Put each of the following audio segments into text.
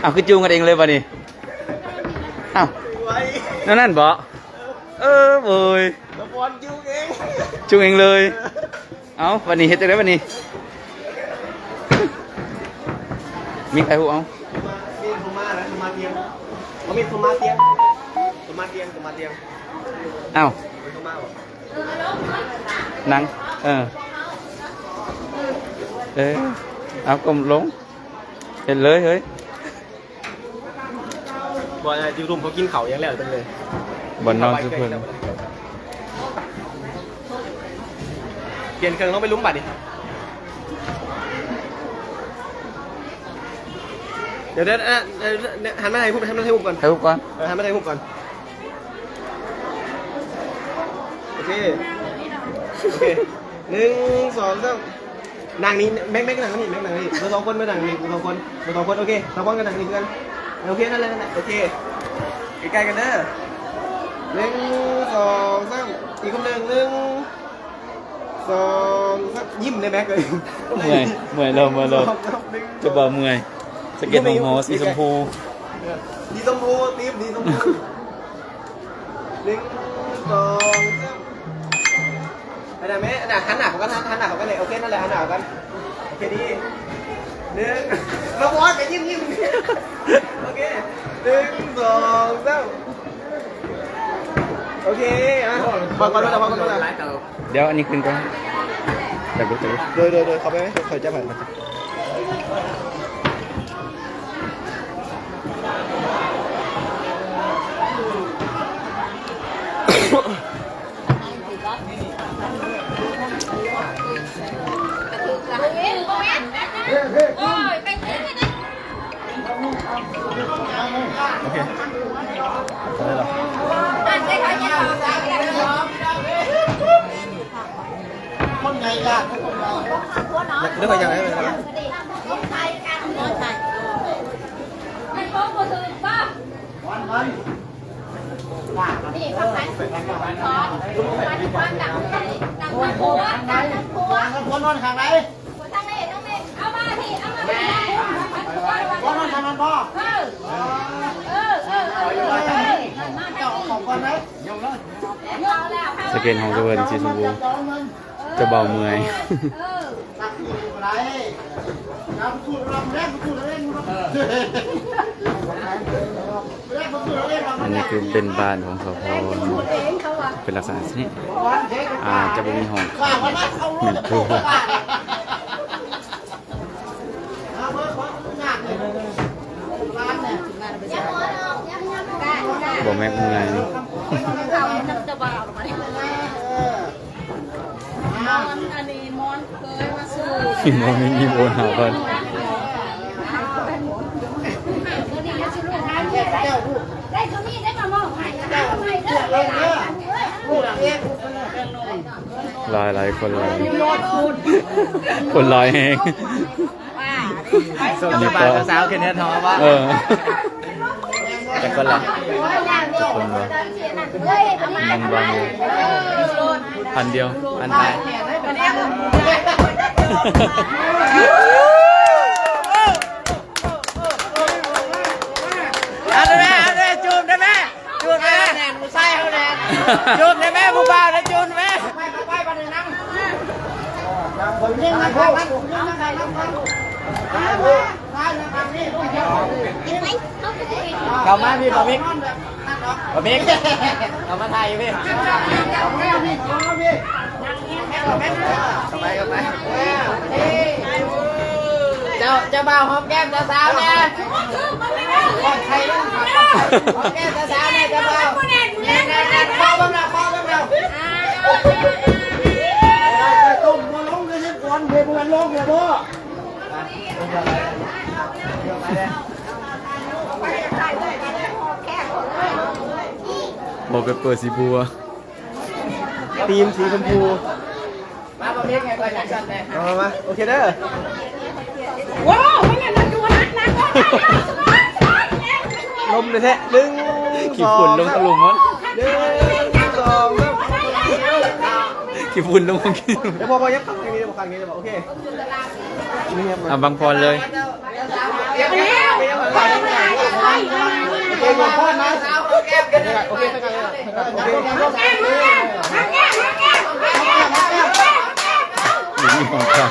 เอาคือจูงกันเองเลยป่ะนี่เอ้าไว้นั่นนั่นบ่เออเว้ยตะบอลยูเองจูงเองเลย เอาวันนี้เฮ็ดจังได๋วันนี้ มีใครฮู้เอามีโทมาแล้วโทมาเตียงเขามีโทมาเตียงโทมาเตียงโทมาเตียงเอ้ามีโทมาบ่นั่งเออเออเอากลมลง เห็นเลยเฮ้ยบอลจิวรุมเขากินเขายังแล้วจังเลยบอลนอนสุเพิ่นเปลี่ยนเครื่องต้องไปลุ้มบัตรดิเดี๋ยวเดี๋ยวเอ่อเดี๋ยวหันมาให้ผมหันมาให้ผมก่อนให้ฮู้ก่อนเออหันมาให้ผมก่อนโอเคโอเคหนึ่งสองสาม นางนี้แม็กแม็กนางนี่แม็กนางนี่เราสองคนไม่นางนี่เราสองคนเราสองคนโอเคเราป้องกันนางนี่เพื่อนโอเคนั่นแหละนั่นแหละโอเคใกล้ๆกันเด้อหนึ่งสองสามอีกคนหนึ่งหนึ่งสองสามยิ้มเลยแม็กเลยเมื่อยเมื่อยเริ่มเมื่อยเริ่มสองสามหนึ่งจะบ่เมื่อยสะเก็ตของหอสีชมพูดีชมพูตีมดีชมพูหนึ่งสองสาม อันไหนไหมอันไหนหันหน้าเขากันหันหน้าเขากันเลยโอเคนั่นแหละหันหน้าเขากันโอเคดีหนึ่งเราบอสไปยิ้มยิ้มโอเคหนึ่งสองสามโอเคอะฟังก่อนด้วยนะฟังก่อนด้วยนะเดี๋ยวอันนี้ขึ้นก่อนแต่บุตรโดยโดยโดยเขาไปไหมเขาจะไปไโอเคได้หรอเรื่องอะไรอย่างไรเลยนะคนนอนข้างไหนคนนอนข้างนั้นพ่อเจ้าของคนไหนสะเก็ตของเพิ่นสีชมพูจะเบาเมื่อยตักอยู่ไหนน้ำ สูดลำแรกสูดเล่นแรกสูดเล่นอันนี้คือเป็นบ้านของสพเป็นลักษณะนี้อาจะมีห้องข้าววันนั้นเอาลูกจะปลูกบ้านเอาเบอร์คนงานเลยร้านเนี่ย บ่ แม่นเมื่อยอันนี้มอนเคยมาซื้อมีโมมีมีโอนหาเพิ่นได้เขามีได้มามองให้ได้ทำไมเด้อลูกเองหลายหลายคนหลายคนหลายแฮงส่งบาทสาวๆแค่นี้ท้อปะเออแต่คนละจะ คนละเฮ้ยเอามามันบางอยู่พันเดียวพันไทยเอาได้ไหมเอาได้จูบได้ไหมจูบได้ไหมแนนกูใส่เขาแนนจูบได้ไหมผู้บ่าวได้จูบไหมผมยิ่งมาครับผมยิ่งมาครับร้านร้านนะครับนี่ลูกเดียวเข้ามาพี่บอมิก บอมิกเข้ามาไทยพี่เอาแม่พี่เอาพี่ไปเข้าไปเจ้าเจ้าบ่าวหอมแก้มเจ้าสาวเนี่ยใครต้องหอมแก้มเจ้าสาวเนี่ยเจ้าบ่าวแน่นแน่นพ่อบ้างนะพ่อบ้างนะต้มบัวลงเลยสิก่อนเดี๋ยวบัวลงเดี๋ยวบัว บอกไปเปิดสีบัวทีมสีชมพูมาบอมิกไงไปไหนกันเนี่ยมามาโอเคเด้อว้าวไม่งั้นมันดูนักนักก็ได้ลมเลยแท้หนึ่งขี้ฝุ่นลงตะลุมมั้งหนึ่งสองสามขี้ฝุ่นลงขี้เดี๋ยวพอพอยับขังอย่างนี้เดี๋ยวขังอย่างนี้เดี๋ยวบอกโอเคนี่ครับอะบางพรเลยเจ้าสาวเดี๋ยวเดี๋ยว เดี๋ยวเดี๋ยวเดี๋ยวเดี๋ยวโอเคสาแก้มกันโอเคไปกันเลยเคอยู่นี่ของกลาง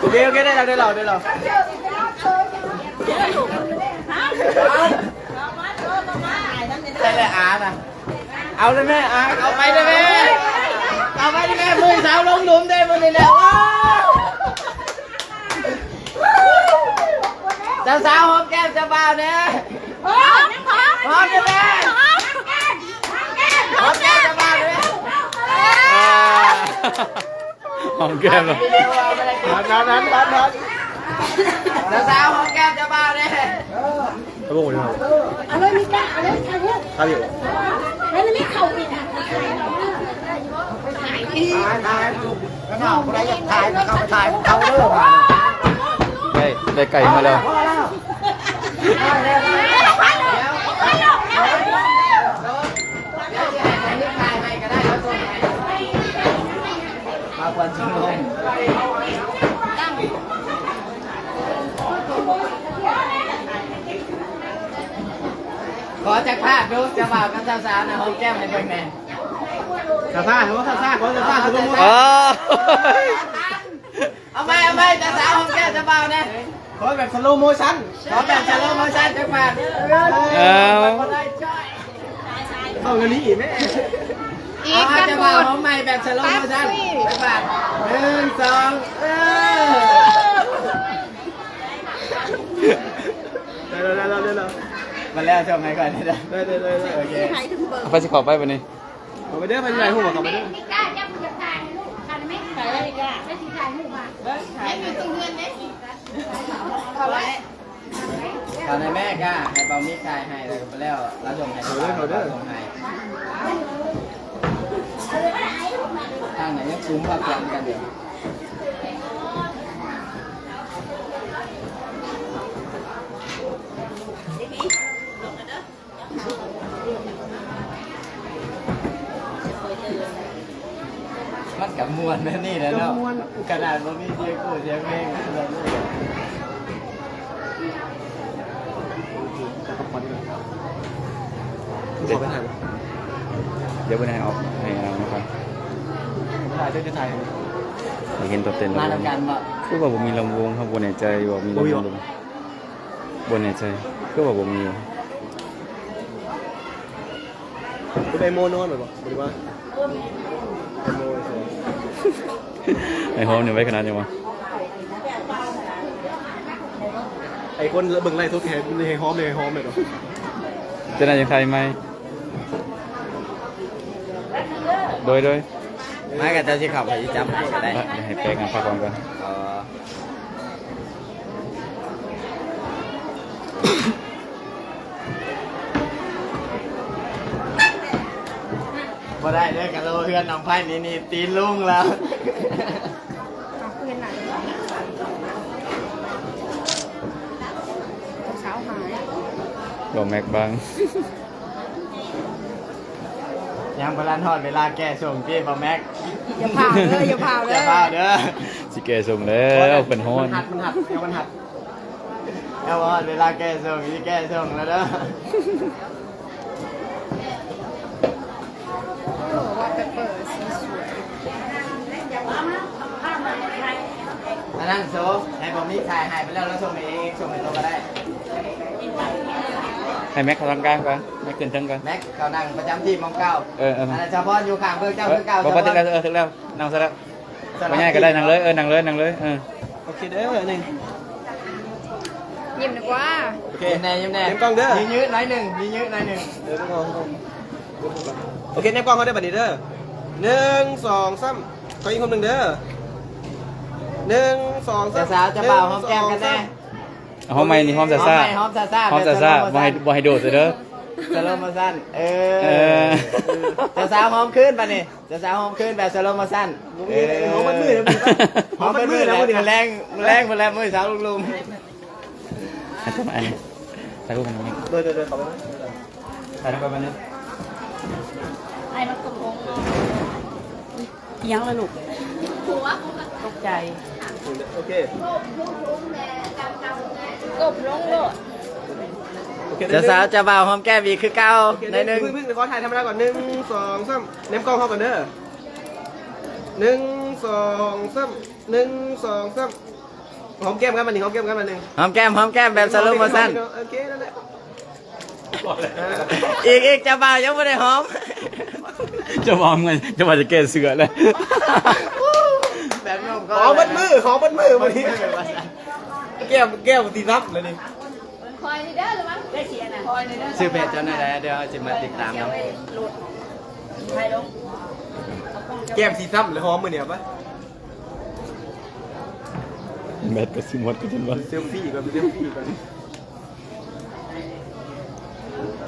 โอเคโอเคได้แล้วได้แล้วได้แล้วใช่เลยอาน่ะเอาเลยแม่อาเอาไปเลยแม่เอาไปเลยแม่มือสาวลงหลุมได้มือนี่แล้ว เจ้าสาวหอมแก้มเจ้าบ่าวเนี่ยหอมเลยแม่หอมแก้มเจ้าบ่าวเลยหอมแก้มแล้วนั้นนั้นนั้นนั้นเจ้าสาวหอมแก้มเจ้าบ่าวเนี่ยกระโปรงเลยครับเอาเลยมีกะเอาเลยถ่ายรูปครับอยู่แล้วนี่เข่าอีกอะถ่ายเข้าไปถ่ายเขาเด้อได้ได้ไก่มาแล้วมาควันชิงลงขอจากภาพดูจะบ่าวกับเจ้าสาวนะหอมแก้มให้เบิ่งแน่ซาซ่าเห็นว่าซาซ่าเขาซาซ่าคือต้องอ๋อเอาไปเอาไปเจ้าสาวหอมแก้มเจ้าบ่าวเนี่ยขอแบบสโลโมชั่นขอแบบชะโลโมชั่นจังหวัดเอาเข้ากันนี้อีกไหมเอาเอาจะบ่าวหอมใหม่แบบชะโลโมชั่นจังหวัดหนึ่งสองเออได้ได้ได้ได้ได้มาแล้วชมให้ก่อนนะได้ได้ได้ได้โอเคเอาไปสิขอไปวันนี้ขอไปเด้อไปไหนหัวขอไปเด้อมีกะจะจะถ่ายรูปถ่ายไหมถ่ายอะไรกะไม่ถ่ายรูปอะให้อยู่ตรงเงินไหมเขา ไว้ตอนในแม่ก็ให้เปามีชายให้แล้วก็ไปแล้วเราชมให้เราชมให้ทางไหนยังคุ้มพักกันกันอยู่มั กับมวนแบบนี้แหล้วเนาะขนาดว่ามีเสียงกูเสียงเพลงแบบนี้ขอไปถ่ายเดี๋ยวไปให้ออกให้เอานะครับถ่ายเจ้าจะถ่ายอยากเห็นตัวเต้นมาแล้วทำกันบ่คือว่าผมมีลำวงครับบนในใจว่ามีลำวงลงบนในใจคือว่าผมมีอยู่กูไปโมนอนหรือเปล่าหรือว่าไปโมน ไอ้หอมเนี่ยไว้ขนาดยังวะไอ้คนเบิ่งไล่ทุกแห่ในหอมในหอมเลยหรอจะน่าจะใครไหมโดยโดยมากับเจ้าที่ขับไปจับก็ได้เดี๋ยวให้แปลงกันพักก่อนก่อน อ๋อพอได้เด้อกันโลเพื่อนน้องไพ่นี่นี่ตีนลุงแล้วเช้าหายบอกแม็กบ้างยังพลันทอดเวลาแก้ส่งที่บอแม็กอย่าเผาเลยอย่าเผาเลจะยเปล่าเด้อสิเกส่งแล้วเป็นฮอนมันหัดมันหัดเอามันหัดเอาว่าเวลาแก้ส่งที่แก้ส่งแล้วเด้อ ว่าจะเปิดสีสวย อันนั้นโซให้บอมีถ่ายหายไปแล้วแล้วส่งไปเองส่งไปตัวก็ได้ ให้แม็กเขาทำกลางก่อนแม็กขึ้นทั้งก่อนแม็กเขานั่งประจำที่มองเก้าเออเอออันนั้นเฉพาะอยู่ข้างเพื่อเจ้าเออเพื่อเก้าบอกว่าถึงแล้วเออถึงแล้วนั่งซะแล้วไม่ง่ายก็ได้นั่งเลยเออนั่งเลยนั่งเลยเออโอเคเด้อหนึ่งยิ้มดีกว่าโอเคยิ้มแน่ยิ้มแน่เต็มกล้องเด้อยืนยืดหน่อยหนึ่งยืนยืดหน่อยหนึ่งเดี๋ยวต้องเอาโอเคแนบกล้องเขาได้บัดนี้เด้อหนึ่งสองสามขออีกคนหนึ่งเด้อ หนึ่งสองสาเจ้ามสาวเจะเบ่าวหอมแก้มกันแน่หอมไหมนี่หอมซาซ่าหอมซาซ่าหอมซาซ่าบ่ให้บ่ให้โดดเลยเด้อสโลโมชั่นเอเอออเจ้าสาวหอมขึ้นป่ะนี่เจ้าสาวหอมขึ้นแบบสโลโมชั่นหอมมันมืดนะมึงหอมมันมืดแล้วมือแรงมือแรงมือแรงมือสาวลุงอันนี้อันนี้ถ่ายรูปกันนี้เดินเดินเดินเขาไปถ่ายรูปกันนี้ไอ้มันกระโปรงยังเลยลูกๆหัว ตกใจ โอเค กบลงโลดโอเคจะสาวจะบ่าวหอมแก้มอีกคือเก่าโอเคในหนึ่งพึ่งพึ่งเดี๋ยวขอถ่ายธรรมดาก่อนหนึ่งสองสามเน้มกล้องเข้าก่อนเด้อหนึ่งสองสามหนึ่งสองสามหอมแก้มกันมาหนึ่งหอมแก้มกันมาหนึ่งหอมแก้มหอมแก้มแบบสโลว์โมชั่นโอเคนั่นแหละอีกอีกจะบ่าวยังไม่ได้หอม จะวางไงจะว่าจะแก้เสือเลย แบบนมก็หอมบัดมือหอมบัดมือมาดิแก้มแก้มตีซับเลยนี่คอยนี่เด้อหรือมั้งได้เสียนะคอยนี่เด้อชื่อเพจเจ้าหน้าที่เดี๋ยวจะมาติดตามเนาะใครลงแก้มตีซับหรือหอมมือเนี่ยปะแมทกับซิมอนก็จนว่าเซลฟี่ก่อนเซลฟี่ก่อน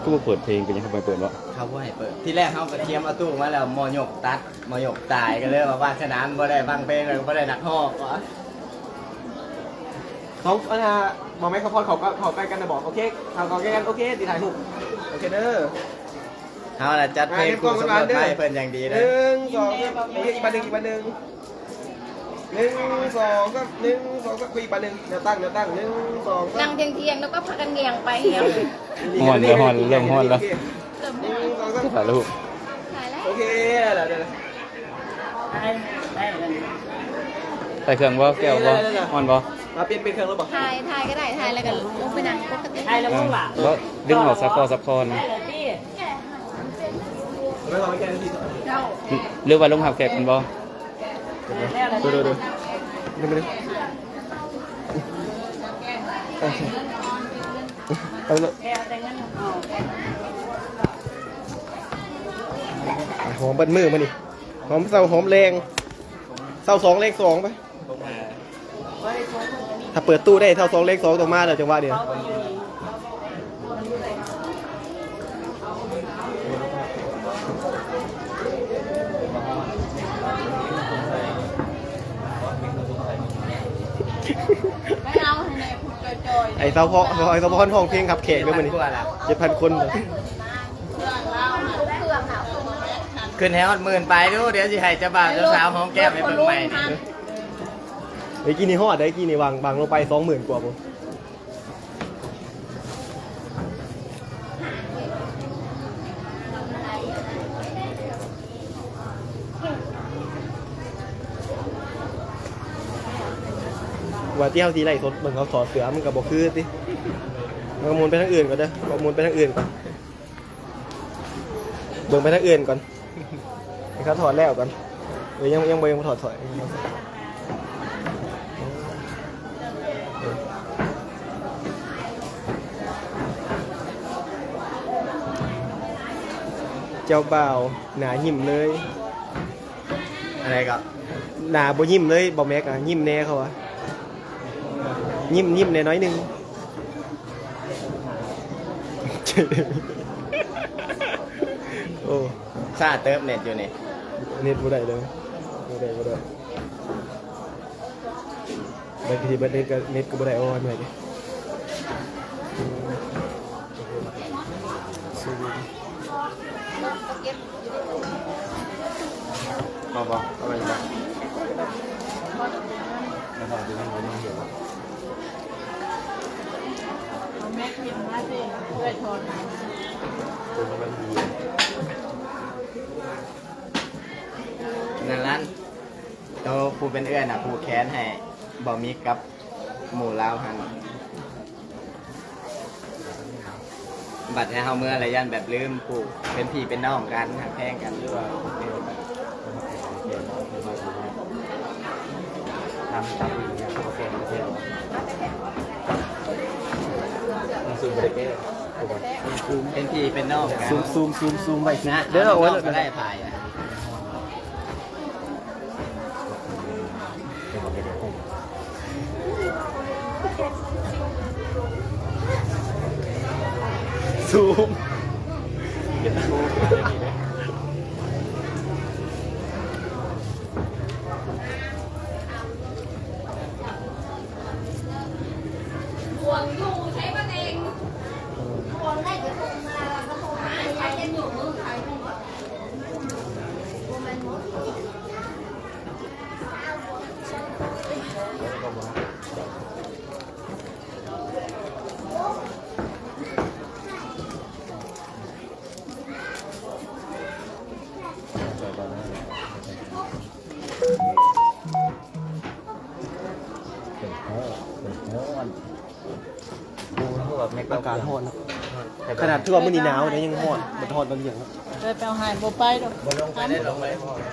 ก็มาเปิดเพลงกันยังทำไมเปิดวะเขาบ่ให้เปิดที่แรกเขากระเทียมเอาตู้มาแล้วมอยกตัดมอยกตายก็เลยว่าว่าฉะนั้นบ่ได้ฟังเพลงเลยบ่ได้นักฮอกก่อนเขาเอานะบอกไหมเขาพอเขาก็เขาใกล้กันนะบอกโอเคเขาเขาใกล้กันโอเคตีถ่ายรูปโอเคเด้อเขาน่ะจัดเพลงกูสมรสให้เพิ่นอย่างดีหเลยนึ่งสองสามอีกปันหนึ่งอีกปันหนึ่ง หนึ่งสองสามหนึ่งสองสามอีกปันหนึ่งเดี๋ยวตั้งเดี๋ยวตั้งหนึ่งสองสานั่มงเทียงๆแล้วก็พักกันเงียงไปเงียงฮอนแล้วฮอนเริ่มฮอนแล้วเริ่มหนึ่งสองสามจะถ่ายรูปถ่ายแล้วโอเคเดี๋ยวเดี๋ยว ใส่เครื่องบ่แก้วบ่ฮอนบ่มาเปลี่ยนเป็นเครื่องแล้วบอกถ่ายถ่ายก็ได้ถ่ายแล้วก็ลงไปนั่งปกติเออบ่ดึงออกซับคอซับคอนไม่ต้องไปแก้ที่หรือว่าลงหับแขกกันบ่ ดูดูดูดูมาดิเอาลยหอมบันมือมาดิหอมเศร้าหอมแรงเศร้าสองเลขสองไปถ้าเปิดตู้ได้เท่าสองเลขสองตรงมาเดี๋ยวจังหวะเดียว สาพอไอ้เสาพอนห้องเพลงขับเขกด้วยมันนี่เจ็ดพันคนเลยขึ้นแฮอดหมื่นไปดูเดี๋ยวสิให้เจ้าบ่าวเจ้าสาวหอมแก้มให้เบิ่งใหม่นี่ไอ้กี่นี่ฮอดได้กี่นี่วางวางลงไปสองหมื่นกว่าผม ว่าที่เฮาทีไรสดเบิ่งเขาถอดเสือมันก็บอกคือสิมันก็หมุนไปทางอื่นก่อนเด้อก็หมุนไปทางอื่นก่อนเบิ่งไปทางอื่นก่อนให้เขาถอดแล้วก่อนเดี๋ยวยังยังบ่ยังบ่ถอดถอยเจ้าบ่าวหนายิ้มเลย อะไรก็หนาบ่ยิ้มเลยบ่แม็กอะยิ้มแน่เขาอะ ยิ้มยิ้มแน่น้อยหนึงโอ้ซาเติมเน็ตอยู่นี่เน็ตบ่ได้เลยบ่ได้บ่ได้บางทีบัดเน็ตก็เน็ตก็บ่ได้โอ้ยเหนื่อยดิซูมบ่บ่เอาไปบ่ นั่นลั่นโตผู้เป็นเอื้อนอะ ผู้แค้นให้บ่มีกับหมู่ลาวหันบัดให้เฮาเมื่ออะไรยันแบบลืมผู้เป็นพี่เป็นน้องกันหักแพงกันหรือว่าทำตามอย่างเงี้ยโอเคโอเค ซูมไปได้แก้เป็นทีเป็นนอกซูมซูมซูมซูมไปนะเด้อเราโอ้ยน้องก็ได้ถ่ายซูม ก็บอกอากาศร้อนเนาะขนาดทั่วมื้อนี้หนาวแต่ยังร้อนมันร้อนบางอย่างเนาะบ่ลงไปได้ลงไป